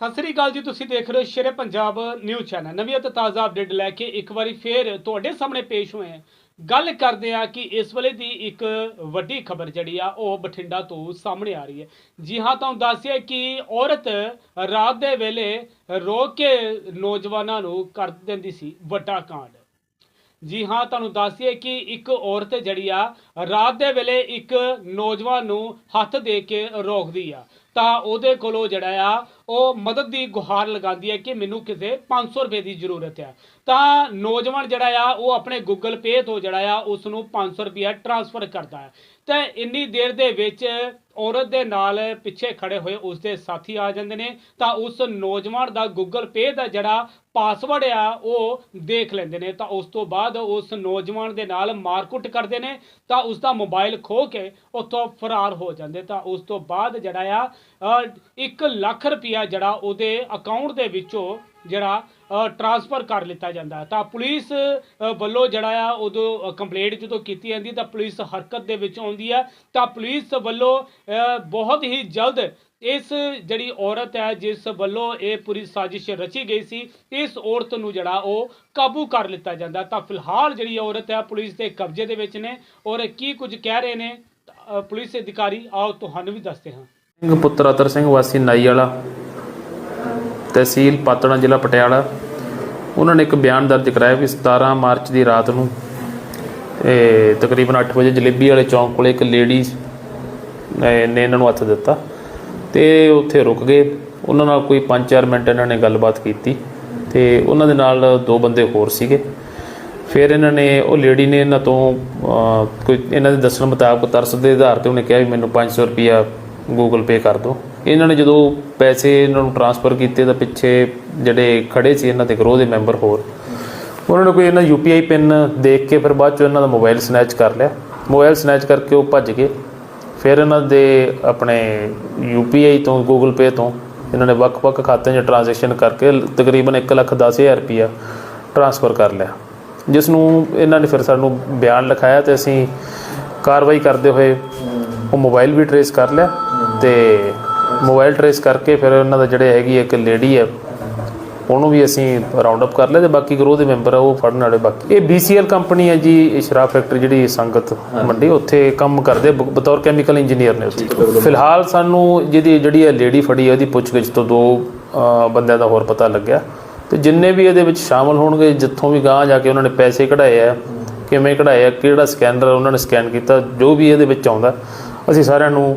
ਸਤਿ ਸ੍ਰੀ ਅਕਾਲ ਜੀ, ਤੁਸੀਂ ਦੇਖ ਰਹੇ ਹੋ ਸ਼ੇਰੇ ਪੰਜਾਬ ਨਿਊਜ਼ ਚੈਨਲ। ਨਵੀਂ ਅਤੇ ਤਾਜ਼ਾ ਅਪਡੇਟ ਲੈ ਕੇ ਇੱਕ ਵਾਰੀ ਫੇਰ ਤੁਹਾਡੇ ਸਾਹਮਣੇ ਪੇਸ਼ ਹੋਏ ਹਾਂ। ਗੱਲ ਕਰਦੇ ਆ ਕਿ ਇਸ ਵੇਲੇ ਦੀ ਇੱਕ ਵੱਡੀ ਖਬਰ ਜਿਹੜੀ ਆ, ਉਹ ਬਠਿੰਡਾ ਤੋਂ ਸਾਹਮਣੇ ਆ ਰਹੀ ਹੈ। ਜੀ ਹਾਂ, ਤੁਹਾਨੂੰ ਦੱਸਿਆ ਕਿ ਔਰਤ ਰਾਤ ਦੇ ਵੇਲੇ ਰੋਕ ਕੇ ਨੌਜਵਾਨਾਂ ਨੂੰ ਕਰ ਦਿੰਦੀ ਸੀ ਵੱਡਾ ਕਾਂਡ। ਜੀ ਹਾਂ, ਤੁਹਾਨੂੰ ਦੱਸਿਏ ਕਿ ਇੱਕ ਔਰਤ ਜਿਹੜੀ ਆ, ਰਾਤ ਦੇ ਵੇਲੇ ਇੱਕ ਨੌਜਵਾਨ ਨੂੰ ਹੱਥ ਦੇ ਕੇ ਰੋਕਦੀ ਆ। ਤਾਂ ਉਹਦੇ ਕੋਲੋਂ ਜਿਹੜਾ ਆ, ਉਹ ਮਦਦ ਦੀ ਗੁਹਾਰ ਲਗਾਉਂਦੀ ਹੈ ਕਿ ਮੈਨੂੰ ਕਿਸੇ 500 ਰੁਪਏ ਦੀ ਜ਼ਰੂਰਤ ਹੈ ਤਾਂ ਨੌਜਵਾਨ ਜਿਹੜਾ ਆ, ਉਹ ਆਪਣੇ ਗੂਗਲ ਪੇ ਤੋਂ ਜਿਹੜਾ ਆ ਉਸ ਨੂੰ 500 ਰੁਪਏ ਟ੍ਰਾਂਸਫਰ ਕਰਦਾ ਹੈ ਤੇ ਇੰਨੀ ਦੇਰ ਦੇ ਵਿੱਚ ਔਰਤ ਦੇ ਨਾਲ ਪਿੱਛੇ ਖੜੇ ਹੋਏ ਉਸਦੇ ਸਾਥੀ ਆ ਜਾਂਦੇ ਨੇ, ਤਾਂ ਉਸ ਨੌਜਵਾਨ ਦਾ ਗੂਗਲ ਪੇ ਦਾ ਜਿਹੜਾ ਪਾਸਵਰਡ ਆ, ਉਹ ਦੇਖ ਲੈਂਦੇ ਨੇ। ਤਾਂ ਉਸ ਤੋਂ ਬਾਅਦ ਉਸ ਨੌਜਵਾਨ ਦੇ ਨਾਲ ਮਾਰਕੁੱਟ ਕਰਦੇ ਨੇ, ਤਾਂ ਉਸ ਦਾ ਮੋਬਾਈਲ ਖੋ ਕੇ ਉੱਥੋਂ ਫਰਾਰ ਹੋ ਜਾਂਦੇ। ਤਾਂ ਉਸ ਤੋਂ ਬਾਅਦ ਜਿਹੜਾ ਆ 1 ਲੱਖ ਰੁਪਇਆ ਜਿਹੜਾ ਉਹਦੇ ਅਕਾਊਂਟ ਦੇ ਵਿੱਚੋਂ ਜਿਹੜਾ ਟਰਾਂਸਫਰ ਕਰ ਲਿੱਤਾ ਜਾਂਦਾ ਤਾਂ ਪੁਲਿਸ ਵੱਲੋਂ ਜਿਹੜਾ ਆ, ਉਦੋਂ ਕੰਪਲੇਂਟ ਜਦੋਂ ਕੀਤੀ ਜਾਂਦੀ, ਤਾਂ ਪੁਲਿਸ ਹਰਕਤ ਦੇ ਵਿੱਚ ਆਉਂਦੀ ਹੈ। ਤਾਂ ਪੁਲਿਸ ਵੱਲੋਂ ਬਹੁਤ ਹੀ ਜਲਦ ਇਸ ਜਿਹੜੀ ਔਰਤ ਹੈ, ਜਿਸ ਵੱਲੋਂ ਇਹ ਪੂਰੀ ਸਾਜ਼ਿਸ਼ ਰਚੀ ਗਈ ਸੀ, ਇਸ ਔਰਤ ਨੂੰ ਜਿਹੜਾ ਉਹ ਕਾਬੂ ਕਰ ਲਿੱਤਾ ਜਾਂਦਾ। ਤਾਂ ਫਿਲਹਾਲ ਜਿਹੜੀ ਔਰਤ ਹੈ, ਪੁਲਿਸ ਦੇ ਕਬਜ਼ੇ ਦੇ ਵਿੱਚ ਨੇ। ਔਰ ਕੀ ਕੁਝ ਕਹਿ ਰਹੇ ਨੇ ਪੁਲਿਸ ਅਧਿਕਾਰੀ, ਆਓ ਤੁਹਾਨੂੰ ਵੀ ਦੱਸਦੇ ਹਾਂ। ਸਿੰਘ ਪੁੱਤਰ ਅਤਰ ਸਿੰਘ, ਵਾਸੀ ਨਾਈ ਵਾਲਾ। ਤਹਿਸੀਲ ਪਾਤੜਾ ਜ਼ਿਲ੍ਹਾ ਪਟਿਆਲਾ। ਉਹਨਾਂ ਨੇ ਇੱਕ ਬਿਆਨ ਦਰਜ ਕਰਾਇਆ ਵੀ 17 ਮਾਰਚ ਦੀ ਰਾਤ ਨੂੰ, ਇਹ ਤਕਰੀਬਨ 8 ਵਜੇ ਜਲੇਬੀ ਵਾਲੇ ਚੌਂਕ ਕੋਲੇ ਇੱਕ ਲੇਡੀ ਨੇ ਇਹਨਾਂ ਨੂੰ ਹੱਥ ਦਿੱਤਾ ਤੇ ਉੱਥੇ ਰੁਕ ਗਏ। ਉਹਨਾਂ ਨਾਲ ਕੋਈ 5-4 ਮਿੰਟ ਇਹਨਾਂ ਨੇ ਗੱਲਬਾਤ ਕੀਤੀ ਤੇ ਉਹਨਾਂ ਦੇ ਨਾਲ ਦੋ ਬੰਦੇ ਹੋਰ ਸੀਗੇ। ਫਿਰ ਇਹਨਾਂ ਨੇ, ਉਹ ਲੇਡੀ ਨੇ ਇਹਨਾਂ ਤੋਂ ਕੋਈ ਇਹਨਾਂ ਦੇ ਦੱਸਣ ਮੁਤਾਬਕ ਤਰਸ ਦੇ ਆਧਾਰ ਤੇ ਉਹਨੇ ਕਿਹਾ ਵੀ ਮੈਨੂੰ 500 ਰੁਪਿਆ ਗੂਗਲ ਪੇ ਕਰ ਦਿਓ। ਇਹਨਾਂ ਨੇ ਜਦੋਂ ਪੈਸੇ ਇਹਨਾਂ ਨੂੰ ਟ੍ਰਾਂਸਫਰ ਕੀਤੇ ਤਾਂ ਪਿੱਛੇ ਜਿਹੜੇ ਖੜੇ ਸੀ ਇਹਨਾਂ ਦੇ ਗਰੋਹ ਦੇ ਮੈਂਬਰ ਹੋਰ ਉਹਨਾਂ ਨੇ ਕੋਈ ਇਹਨਾਂ ਯੂਪੀਆਈ ਪਿਨ ਦੇਖ ਕੇ ਫਿਰ ਬਾਅਦ ਚੋਂ ਇਹਨਾਂ ਦਾ ਮੋਬਾਈਲ ਸਨੈਚ ਕਰ ਲਿਆ। ਮੋਬਾਈਲ ਸਨੈਚ ਕਰਕੇ ਉਹ ਭੱਜ ਗਏ। ਫਿਰ ਇਹਨਾਂ ਦੇ ਆਪਣੇ ਯੂਪੀਆਈ ਤੋਂ ਗੂਗਲ ਪੇ ਤੋਂ ਇਹਨਾਂ ਨੇ ਵੱਖ-ਵੱਖ ਖਾਤਿਆਂ 'ਚ ਟ੍ਰਾਂਜੈਕਸ਼ਨ ਕਰਕੇ ਤਕਰੀਬਨ 1,10,000 ਰੁਪਿਆ ਟ੍ਰਾਂਸਫਰ ਕਰ ਲਿਆ। ਜਿਸ ਨੂੰ ਇਹਨਾਂ ਨੇ ਫਿਰ ਸਾਨੂੰ ਬਿਆਨ ਲਿਖਾਇਆ ਤੇ ਅਸੀਂ ਕਾਰਵਾਈ ਕਰਦੇ ਹੋਏ ਉਹ ਮੋਬਾਈਲ ਵੀ ਟਰੇਸ ਕਰ ਲਿਆ ਤੇ ਮੋਬਾਈਲ ਟਰੇਸ ਕਰਕੇ ਫਿਰ ਉਹਨਾਂ ਦਾ ਜਿਹੜੇ ਹੈਗੀ ਇੱਕ ਲੇਡੀ ਹੈ ਉਹਨੂੰ ਵੀ ਅਸੀਂ ਰਾਉਂਡ ਅਪ ਕਰ ਲਿਆ ਤੇ ਬਾਕੀ ਗਰੋਹ ਦੇ ਮੈਂਬਰ ਆ ਉਹ ਫੜਨ ਵਾਲੇ ਬਾਕੀ। ਇਹ BCL ਕੰਪਨੀ ਹੈ ਜੀ ਇਹ ਸ਼ਰਾਬ ਫੈਕਟਰੀ ਜਿਹੜੀ ਸੰਗਤ ਮੰਡੀ ਉੱਥੇ ਕੰਮ ਕਰਦੇ ਬਤੌਰ ਕੈਮੀਕਲ ਇੰਜੀਨੀਅਰ ਨੇ ਉੱਥੇ। ਫਿਲਹਾਲ ਸਾਨੂੰ ਜਿਹਦੀ ਜਿਹੜੀ ਇਹ ਲੇਡੀ ਫੜੀ ਹੈ ਉਹਦੀ ਪੁੱਛਗਿੱਛ ਤੋਂ ਦੋ ਬੰਦਿਆਂ ਦਾ ਹੋਰ ਪਤਾ ਲੱਗਿਆ। ਤੇ ਜਿੰਨੇ ਵੀ ਇਹਦੇ ਵਿੱਚ ਸ਼ਾਮਲ ਹੋਣਗੇ ਜਿੱਥੋਂ ਵੀ ਗਾਂ ਜਾ ਕੇ ਉਹਨਾਂ ਨੇ ਪੈਸੇ ਕਢਾਏ ਆ ਕਿਵੇਂ ਕਢਾਏ ਆ ਕਿਹੜਾ ਸਕੈਨਰ ਉਹਨਾਂ ਨੇ ਸਕੈਨ ਕੀਤਾ ਜੋ ਵੀ ਇਹਦੇ ਵਿੱਚ ਆਉਂਦਾ ਅਸੀਂ ਸਾਰਿਆਂ ਨੂੰ